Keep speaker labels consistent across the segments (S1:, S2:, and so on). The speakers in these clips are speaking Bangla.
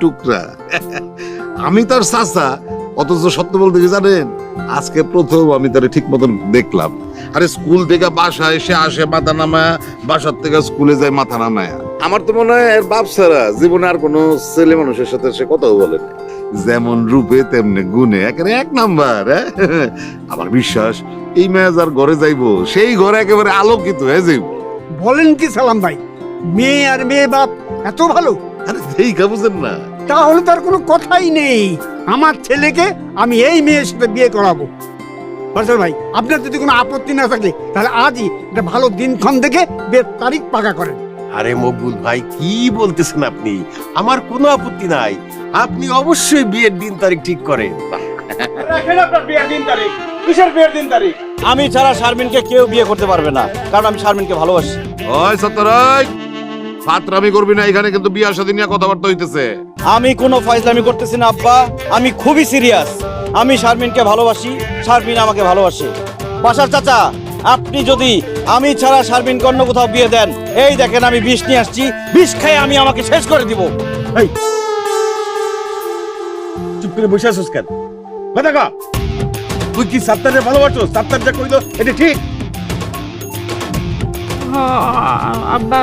S1: টুকরা। আমি তার চাচা অথচ সত্য বলতে কি জানেন? আজকে প্রথম আমি তারে ঠিক মতন দেখলাম। আরে স্কুল থেকে বাসা এসে আসে মাথা নামায় বাসার থেকে স্কুলে যায় মাথা নামায়। আমার তো মনে হয় এর বাপ ছাড়া জীবনে আর কোনো ছেলে মানুষের সাথে সে কথাও বলে না। যেমন রূপে তেমনি গুণে একেবারে এক নাম্বার হ্যাঁ? আমার বিশ্বাস এই মেয়ে যার ঘরে যাইবো সেই ঘরে একেবারে আলোকিত হয়ে যাইব।
S2: বলেন কি সালাম ভাই মেয়ে আর মেয়ে বাপ এত ভালো?
S1: আরে দেখা বুঝেন না।
S2: তাহলে তার কোনো কথাই নেই। আমার ছেলেকে আমি এই মেয়ের সাথে বিয়ে করাবো। ফসল ভাই আপনার যদি কোনো আপত্তি না থাকে তাহলে আজই একটা ভালো দিনক্ষণ দেখে বিয়ের তারিখ পাকা করেন।
S3: আরে মকবুল ভাই কি বলতেছেন আপনি? আমার কোনো আপত্তি নাই। আপনি অবশ্যই বিয়ের দিন তারিখ ঠিক করেন।
S4: রাখেন আপনার বিয়ের দিন তারিখ। কিসের বিয়ের দিন তারিখ?
S5: আমি ছাড়া শারমিনকে কেউ বিয়ে করতে পারবে না কারণ আমি শারমিনকে ভালোবাসি।
S1: ওই সত্যরাই ফাতরামি করবি না এখানে কিন্তু বিয়ার সাথে নিয়ে কথাবার্তা হইতেছে।
S5: আমি কোনো ফয়সলামি করতেছি না আব্বা। আমি খুবই সিরিয়াস আমি শারমিনকে ভালোবাসি শারমিন আমাকে ভালোবাসে। বাসার চাচা আপনি যদি আমি ছাড়া শারমিনকে অন্য কোথাও বিয়ে দেন এই দেখেন আমি বিষ নিয়ে আসছি বিষ খেয়ে আমি আমাকে শেষ করে দিব।
S4: চুপ করে বসে আছিস কেন? কথা কা তুই কি সাত্তারে ভালোবাসো সাত্তার যা কইলো এটা ঠিক?
S6: হ, আব্বা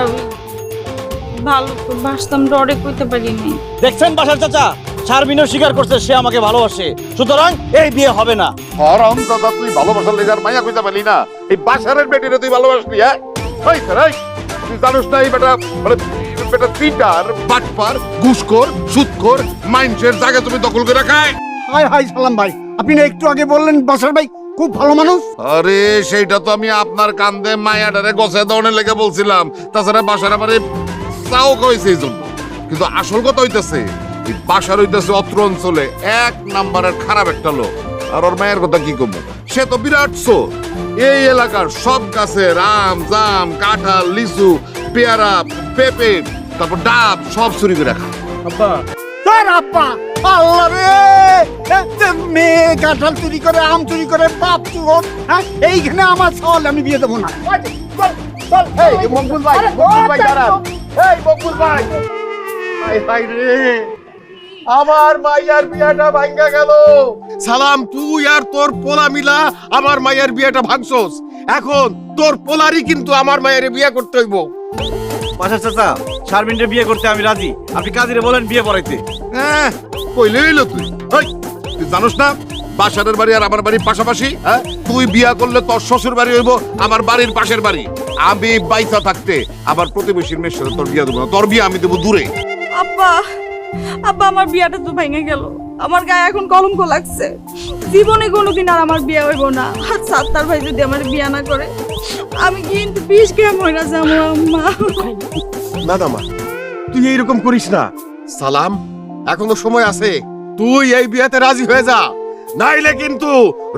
S6: ভালো বাসতাম ডরে কইতে পারিনি।
S5: দেখছেন বাসার চাচা? শারমিনও স্বীকার করছে সে আমাকে ভালোবাসে। সুতরাং এই বিয়ে হবে না।
S1: হরম দাদা তুই ভালোবাসার লেগার মাইয়া কইতে পারলি না। এই বাসারের বেটিরে তুই ভালোবাসলি হ্যাঁ? ওই স্যার তুই জানিস না এই বেটা মানে বেটা তিনটার বাটপার ঘুষখোর সুদখোর মাইন্ডসের জায়গা তুমি দখল করে খায়।
S2: হাই হাই সালাম ভাই। আপনি না একটু আগে বললেন বাসার ভাই খুব ভালো মানুষ?
S1: আরে সেইটা তো আমি আপনার কান্দে মায়াডারে গছে দৌড়ে লেগে বলছিলাম। তাছাড়া বাসার আমারে চাও কইছে এই জন্য কিন্তু আসল কথা হইতেছে এই বাসার হইতাছে অত্র অঞ্চলে এক নাম্বারের খারাপ একটা লোক আর ওর মায়ের কথা কি কমবো সে তো বিরাট চোর এই এলাকার সব গাছের আম জাম কাঁঠাল লিচু পেয়ারা পেঁপে তারপর ডাব সব চুরি করে রাখা
S4: আব্বা
S2: স্যার আব্বা আল্লাহ রে মেয়ে কাঁঠাল চুরি করে আম চুরি করে বাপ চুর হ্যাঁ এইখানে আমার সওয়াল আমি বিয়ে দেবো না
S4: এই মকবুল ভাই মকবুল ভাই দাঁড়ান এই মকবুল ভাই। হাই রে। আমার মাইয়ার বিয়াটা ভাঙ্গা গেল।
S3: সালাম তুই আর তোর পোলা মিলা আমার মায়ের বিয়েটা ভাঙছস। এখন তোর পোলারই কিন্তু আমার মায়ের বিয়ে করতে হইব।
S5: চাচা বিয়ে করতে আমি রাজি। আপনি কাজিরে বলেন বিয়ে পড়াইতে।
S1: হ্যাঁ কইলে হইল তুই। ওই তুই জানোস না বাসারের বাড়ি আর আমার বাড়ির পাশাপাশি হ্যাঁ তুই বিয়া করলে তোর শ্বশুর বাড়ি হইব আমার বাড়ির পাশের বাড়ি। আমি বাইসা থাকতে আবার প্রতিবেশীর মেয়ের সাথে তোর বিয়া দেবো না। তোর বিয়া আমি দেবো দূরে।
S6: আব্বা আব্বা আমার বিয়াটা তো ভেঙে গেল। আমার গায়ে এখন কলঙ্ক লাগছে। জীবনে কোনোদিন আর আমার বিয়ে হইব না। আর সাত্তার ভাই যদি আমার বিয়ে না করে আমি কিন্তু বিষ গ্রাম হইরা যাব আম্মা।
S3: না না মা তুই এইরকম করিস না। সালাম এখনও সময় আছে। তুই এই বিয়েতে রাজি হয়ে যা। নাইলে কিন্তু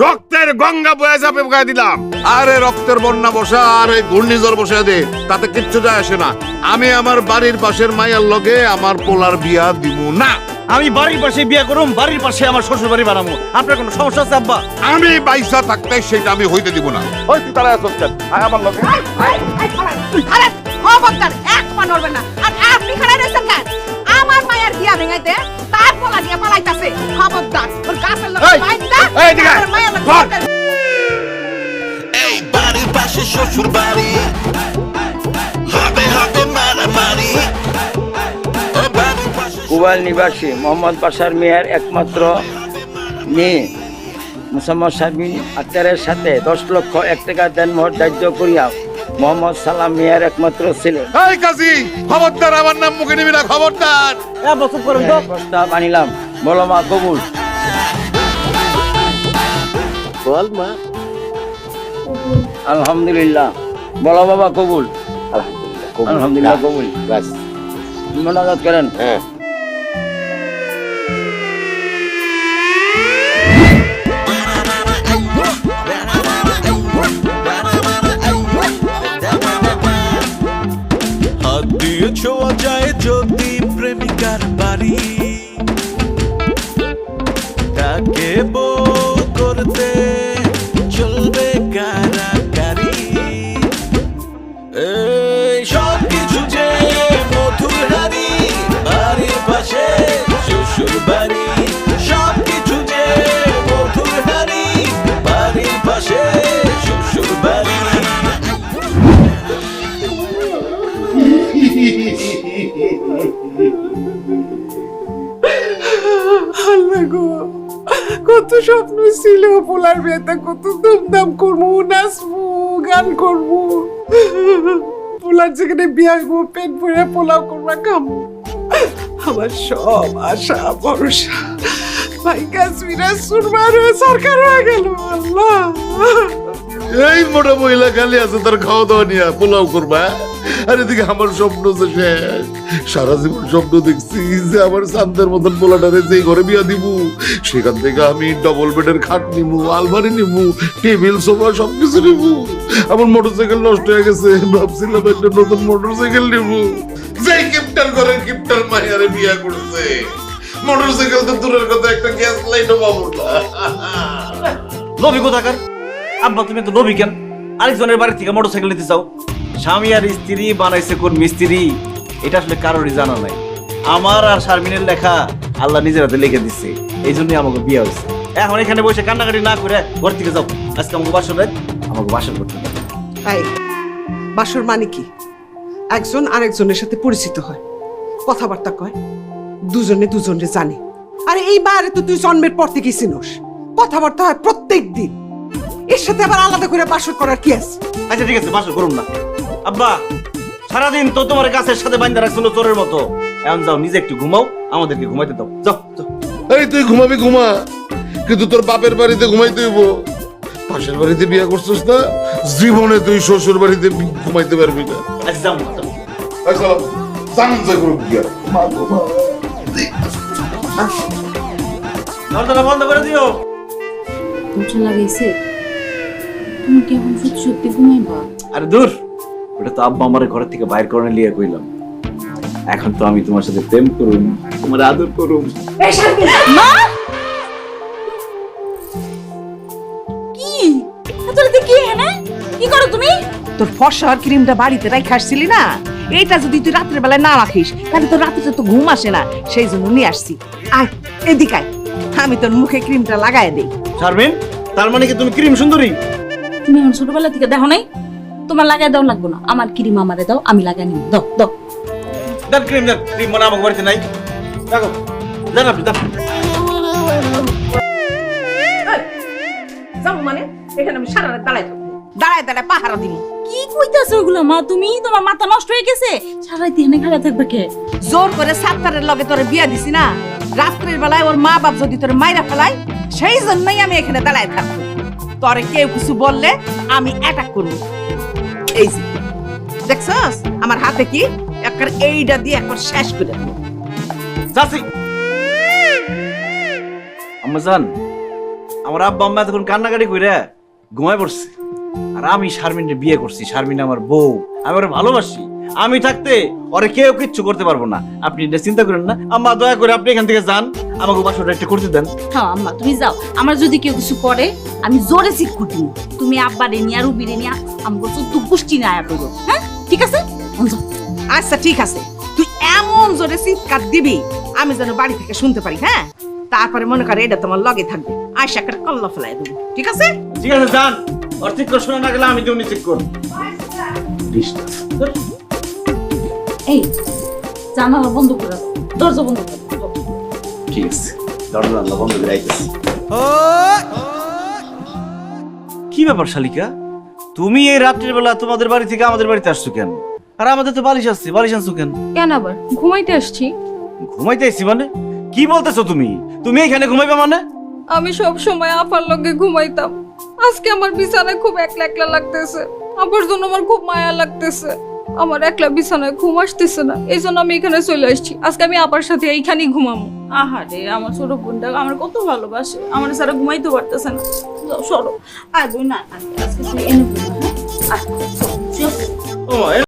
S3: রক্তের গঙ্গা বয়ে যাবে বয়ে দিলাম।
S1: আরে রক্তের বন্যা বসা আর এই ঘূর্ণিঝড় বসে দে তাতে কিচ্ছু যায় আসে না। আমি আমার বাড়ির পাশের মায়ের লগে আমার পোলার বিয়া দিব না।
S5: আমি বাড়ির পাশে বিয়ে করুম বাড়ির পাশে আমার শ্বশুর বাড়ি বানাবো আপনার কোনো সমস্যা আছে আব্বা?
S1: আমি বাইসা থাকতে সেটা আমি হইতে দিব না।
S4: ওই তুই তারা আসছ কেন আয় আমার লগে।
S7: আরে খবরদার এক পা নড়বে না। আর আপনি খাড়া রয়েছেন কেন? আমার মায়ের বিয়া ভেঙাইতে পোলা দিয়ে পালাইতাছে। খবরদার ওর গাছের লোক
S4: এই, আয়।
S7: মায়ের লোক।
S8: এই বাড়ির পাশে শ্বশুর বাড়ি। হবে হবে মারামারি।
S9: কুবাল নিবাসী মোহাম্মদ বাসার মিয়ার একমাত্র মেয়ে। মুসাম্মদ শারমিন আক্তারের সাথে দশ লক্ষ এক টাকা দেনমোহর ধার্য করিয়া মোহাম্মদ সালাম মিয়ার একমাত্র ছেলে।
S1: এই কাজী খবরদার আমার নাম মুখে নিবি না খবরদার
S5: বসুন করুন তো।
S9: প্রস্তাব আনিলাম বলো মা কবুল।
S3: বল মা।
S9: আলহামদুলিল্লাহ। বলো বাবা কবুল। আলহামদুলিল্লাহ কবুল।
S3: ব্যাস।
S9: মোনাজাত করেন।
S3: হ্যাঁ।
S8: ছোঁয়া যায় যদি প্রেমিকার বাড়ি।
S7: কত স্বপ্ন ছিল, পোলার বিয়েতে কত ধুমধাম করব, নাচবো, গান করব। পোলার যেখানে বিয়ে আসব পেট ভরে পোলাও করব খাব আমার সব আশা, ভরসা। ভাই, কাশ্মীরা সুরবার হয়ে সরকার হয়ে গেল, আল্লাহ।
S1: এই মোটা মহিলা খালি আছে, তার খাওয়া দাওয়া নিয়ে পোলাও করবা আর এদিকে আমার স্বপ্ন তো শেষ। সারা জীবন স্বপ্ন দেখছি যে আমার শান্তের মতন পোলাটারে যেই ঘরে বিয়া দিব, সেখান থেকে আমি ডবল বেডের খাট নিবো আলমারি নিবো টেবিল, সোফা সবকিছু নিবো আমার মোটরসাইকেল নষ্ট হয়ে গেছে, ভাবছিলাম একটা নতুন মোটরসাইকেল নিবো যেই কিপটার ঘরে কিপটার মাইয়ারে বিয়া করছে। মোটরসাইকেল তো দূরের কথা, একটা গ্যাস লাইটও পাবো না।
S5: নবী কোথাকার? আব্বা, তুমি তো নবী কেন? আরেকজনের বাড়ি থেকে মোটরসাইকেল নিতে চাও? স্বামী আর স্ত্রী বানাইছে কোন মিস্ত্রি? এটা আসলে কারোরই জানা নাই। আমার আর শারমিনের লেখা আল্লাহ নিজের হাতে লিখে দিচ্ছে এই জন্যই আমাকে বিয়ে হয়েছে। এখন এখানে বসে কান্নাকাটি না করে ঘর থেকে যাও। আজকে আমাকে বাসর রাত আমাকে বাসর করতে।
S7: বাসর মানে কি? একজন আরেকজনের সাথে পরিচিত হয়। কথাবার্তা কয় দুজনে দুজনে জানে। আরে এই বারে তো তুই জন্মের পর থেকেই চিনোস। কথাবার্তা হয় প্রত্যেক দিন। এর সাথে আবার আলাদা করে বাসর করার কি আছে?
S5: আচ্ছা ঠিক আছে বাসর করুন না। আব্বা সারাদিন তো তোমার গাছের সাথে বান্ধা রাখছিল চোরের মতো। এখন যাও নিজে একটু ঘুমাও আমাদেরকে ঘুমাইতে দাও। যাও যাও।
S1: এই তুই ঘুমাবি ঘুমা। কিন্তু তোর বাপের বাড়িতে ঘুমাইতে হইব। পাশের বাড়িতে বিয়ে করছিস না জীবনে তুই শ্বশুর বাড়িতে ঘুমাইতে পারবি না।
S5: যাও যাও।
S1: জান যা করুক গিয়া। মা গো মা।
S5: দরজাটা বন্ধ করে দিও।
S10: দরজা লাগাইছে? তুমি কি এখন সত্যি সত্যি ঘুমাইবা?
S5: আরে দূর। ওটা তো আব্বা আমার ঘর থেকে বাইর করে লিয়ে কইলাম। এখন তো আমি তোমার সাথে প্রেম করুম তোমার আদর করুম।
S6: কি? তাহলে কি হ্যাঁ কি করো তুমি?
S7: তোর ফসর ক্রিমটা বাড়িতে রাখে আসছিলি না? এইটা যদি তুই রাত্রের বেলায় না রাখিস তাহলে তোর রাতে তো ঘুম আসে না। সেই জন্য নিয়ে আসছি। আয় এদিকে আয়। আমি তোর মুখে ক্রিমটা লাগাই দেই।
S5: শারমিন তার মানে কি তুমি ক্রিম সুন্দরী?
S10: তুমি ছোটবেলা থেকে দেখো নাই? তোমার লাগাই দাও লাগবো না। আমার ক্রিম আমারে দাও আমি লাগাই নিব। দাও দাও।
S5: দেন ক্রিম দেন। ক্রিম মানে আমার বাড়িতে নাই। দেখো দেন আপনি দেন।
S7: যাব মানে এখানে আমি সারা রাত দাঁড়ায় থাকব। দাঁড়ায় দাঁড়ায় পাহারা দিব।
S10: কি কইতাছো ওগুলো মা? তুমি তোমার মাথা নষ্ট হয়ে গেছে? সারাই দিনে খাড়া থাকবে কে?
S7: জোর করে সাতটারের লগে তোরে বিয়া দিছি না? রাত্রের বেলায় ওর মা বাপ যদি তোর মাইরা ফেলায় সেই জন্যই আমি এখানে দাঁড়ায় থাকব। তোরে কেউ কিছু বললে আমি অ্যাটাক করব। এই যে দেখছস? আমার হাতে কি? একবার এইটা দিয়ে একবার শেষ করে দেবো।
S5: আমার আব্বা আম্মা তখন কান্নাকাটি কইরা ঘুমায় পড়ছে। আর আমি শারমিনের বিয়ে করছি। শারমিন আমার বউ। আমি ওরা ভালোবাসি। আমি থাকতে ওরে কেউ কিচ্ছু করতে পারব না। আপনি এটা চিন্তা করেন না। আম্মা দয়া করে আপনি এখান থেকে যান। আমাকে বাসটা একটা করতে দেন।
S10: হ্যাঁ আম্মা তুমি যাও। আমার যদি কেউ কিছু করে আমি জোরে চিক কুটি তুমি আব্বা রে নিয়া রুবি রে নিয়া আমাকে চোদ্দ গোষ্ঠী না আয়া করব হ্যাঁ ঠিক আছে?
S7: আচ্ছা ঠিক আছে। তুই এমন জোরে চিৎকার দিবি আমি যেন বাড়ি থেকে শুনতে পারি হ্যাঁ? তারপরে মনে করে এটা তোমার লগে থাকবে। আয়সা একটা কল্লা ফেলাই দেবো ঠিক আছে?
S5: ঠিক আছে যান। করে শোনা না গেলে আমি যেমনি ঠিক করব।
S10: এই জানালা বন্ধ করে দরজা বন্ধ করে
S5: ঠিক আছে দরজা বন্ধ করে আইতেছি। কি ব্যাপার শালিকা? তুমি এই রাত্রির বেলা তোমাদের বাড়ি থেকে আমাদের বাড়িতে আসছো কেন? আর আমাদের তো বালিশ আসছে বালিশ আনছো কেন?
S6: কেন আবার? ঘুমাইতে আসছি।
S5: ঘুমাইতে আইছি মানে? কি বলতেছো তুমি? তুমি এখানে ঘুমাইবে মানে?
S6: আমি সব সময় আপার লগে ঘুমাইতাম। আজকে আমার বিছানায় খুব একলা একলা লাগতেছে। আবার জন্য আমার খুব মায়া লাগতেছে। আমার একলা বিছানায় ঘুম আসতেছে না। এই জন্য আমি এখানে চলে আসছি। আজকে আমি আপার সাথে এইখানেই ঘুমাবো। আহারে, আমার ছোট বোনটা আমার কত ভালোবাসে। আমার সারা ঘুমাইতে পারতেছে না। সরো। আয় বই না আজকে?